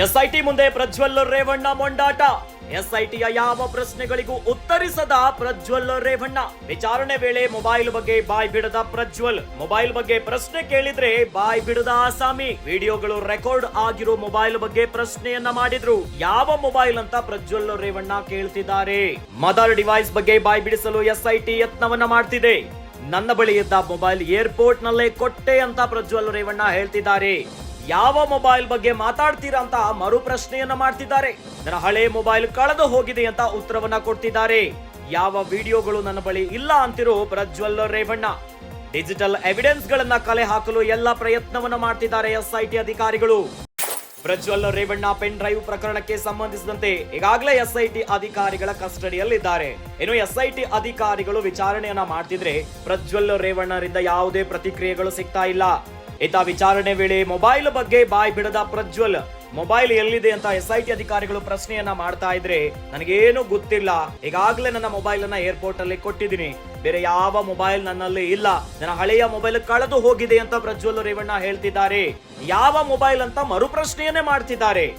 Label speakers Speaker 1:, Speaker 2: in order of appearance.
Speaker 1: SIT ಮುಂದೆ ಪ್ರಜ್ವಲ್ ರೇವಣ್ಣ ಮೊಂಡಾಟ. ಎಸ್ಐಟಿಯ ಯಾವ ಪ್ರಶ್ನೆಗಳಿಗೂ ಉತ್ತರಿಸದ ಪ್ರಜ್ವಲ್ ರೇವಣ್ಣ. ವಿಚಾರಣೆ ವೇಳೆ ಮೊಬೈಲ್ ಬಗ್ಗೆ ಬಾಯ್ ಬಿಡದ ಪ್ರಜ್ವಲ್. ಮೊಬೈಲ್ ಬಗ್ಗೆ ಪ್ರಶ್ನೆ ಕೇಳಿದ್ರೆ ಬಾಯ್ ಬಿಡದ ಆಸಾಮಿ. ವಿಡಿಯೋಗಳು ರೆಕಾರ್ಡ್ ಆಗಿರೋ ಮೊಬೈಲ್ ಬಗ್ಗೆ ಪ್ರಶ್ನೆಯನ್ನ ಮಾಡಿದ್ರು. ಯಾವ ಮೊಬೈಲ್ ಅಂತ ಪ್ರಜ್ವಲ್ ರೇವಣ್ಣ ಕೇಳ್ತಿದ್ದಾರೆ. ಮದರ್ ಡಿವೈಸ್ ಬಗ್ಗೆ ಬಾಯ್ ಬಿಡಿಸಲು ಎಸ್ಐಟಿ ಯತ್ನವನ್ನ ಮಾಡ್ತಿದೆ. ನನ್ನ ಬಳಿ ಇದ್ದ ಮೊಬೈಲ್ ಏರ್ಪೋರ್ಟ್ ನಲ್ಲೇ ಕೊಟ್ಟೆ ಅಂತ ಪ್ರಜ್ವಲ್ ರೇವಣ್ಣ ಹೇಳ್ತಿದ್ದಾರೆ. ಯಾವ ಮೊಬೈಲ್ ಬಗ್ಗೆ ಮಾತಾಡ್ತೀರಾ ಅಂತ ಮರು ಪ್ರಶ್ನೆಯನ್ನ ಮಾಡ್ತಿದ್ದಾರೆ. ನನ್ನ ಹಳೆ ಮೊಬೈಲ್ ಕಳೆದು ಹೋಗಿದೆ ಅಂತ ಉತ್ತರವನ್ನ ಕೊಡ್ತಿದ್ದಾರೆ. ಯಾವ ವಿಡಿಯೋಗಳು ನನ್ನ ಬಳಿ ಇಲ್ಲ ಅಂತಿರೋ ಪ್ರಜ್ವಲ್ ರೇವಣ್ಣ. ಡಿಜಿಟಲ್ ಎವಿಡೆನ್ಸ್ ಗಳನ್ನ ಕಲೆ ಹಾಕಲು ಎಲ್ಲ ಪ್ರಯತ್ನವನ್ನ ಮಾಡ್ತಿದ್ದಾರೆ ಎಸ್ಐಟಿ ಅಧಿಕಾರಿಗಳು. ಪ್ರಜ್ವಲ್ ರೇವಣ್ಣ ಪೆನ್ ಡ್ರೈವ್ ಪ್ರಕರಣಕ್ಕೆ ಸಂಬಂಧಿಸಿದಂತೆ ಈಗಾಗಲೇ ಎಸ್ಐಟಿ ಅಧಿಕಾರಿಗಳ ಕಸ್ಟಡಿಯಲ್ಲಿದ್ದಾರೆ. ಇನ್ನು ಎಸ್ಐಟಿ ಅಧಿಕಾರಿಗಳು ವಿಚಾರಣೆಯನ್ನ ಮಾಡ್ತಿದ್ರೆ ಪ್ರಜ್ವಲ್ ರೇವಣ್ಣರಿಂದ ಯಾವುದೇ ಪ್ರತಿಕ್ರಿಯೆಗಳು ಸಿಗ್ತಾ ಇಲ್ಲ. ಈತ ವಿಚಾರಣೆ ವೇಳೆ ಮೊಬೈಲ್ ಬಗ್ಗೆ ಬಾಯ್ ಬಿಡದ ಪ್ರಜ್ವಲ್, ಮೊಬೈಲ್ ಎಲ್ಲಿದೆ ಅಂತ ಎಸ್ ಐ ಟಿ ಅಧಿಕಾರಿಗಳು ಪ್ರಶ್ನೆಯನ್ನ ಮಾಡ್ತಾ ಇದ್ರೆ ನನಗೇನು ಗೊತ್ತಿಲ್ಲ. ಈಗಾಗಲೇ ನನ್ನ ಮೊಬೈಲ್ ಅನ್ನ ಏರ್ಪೋರ್ಟ್ ಅಲ್ಲಿ ಕೊಟ್ಟಿದ್ದೀನಿ. ಬೇರೆ ಯಾವ ಮೊಬೈಲ್ ನನ್ನಲ್ಲಿ ಇಲ್ಲ. ನನ್ನ ಹಳೆಯ ಮೊಬೈಲ್ ಕಳೆದು ಹೋಗಿದೆ ಅಂತ ಪ್ರಜ್ವಲ್ ರೇವಣ್ಣ ಹೇಳ್ತಿದ್ದಾರೆ. ಯಾವ ಮೊಬೈಲ್ ಅಂತ ಮರು ಪ್ರಶ್ನೆಯನ್ನೇ ಮಾಡ್ತಿದ್ದಾರೆ.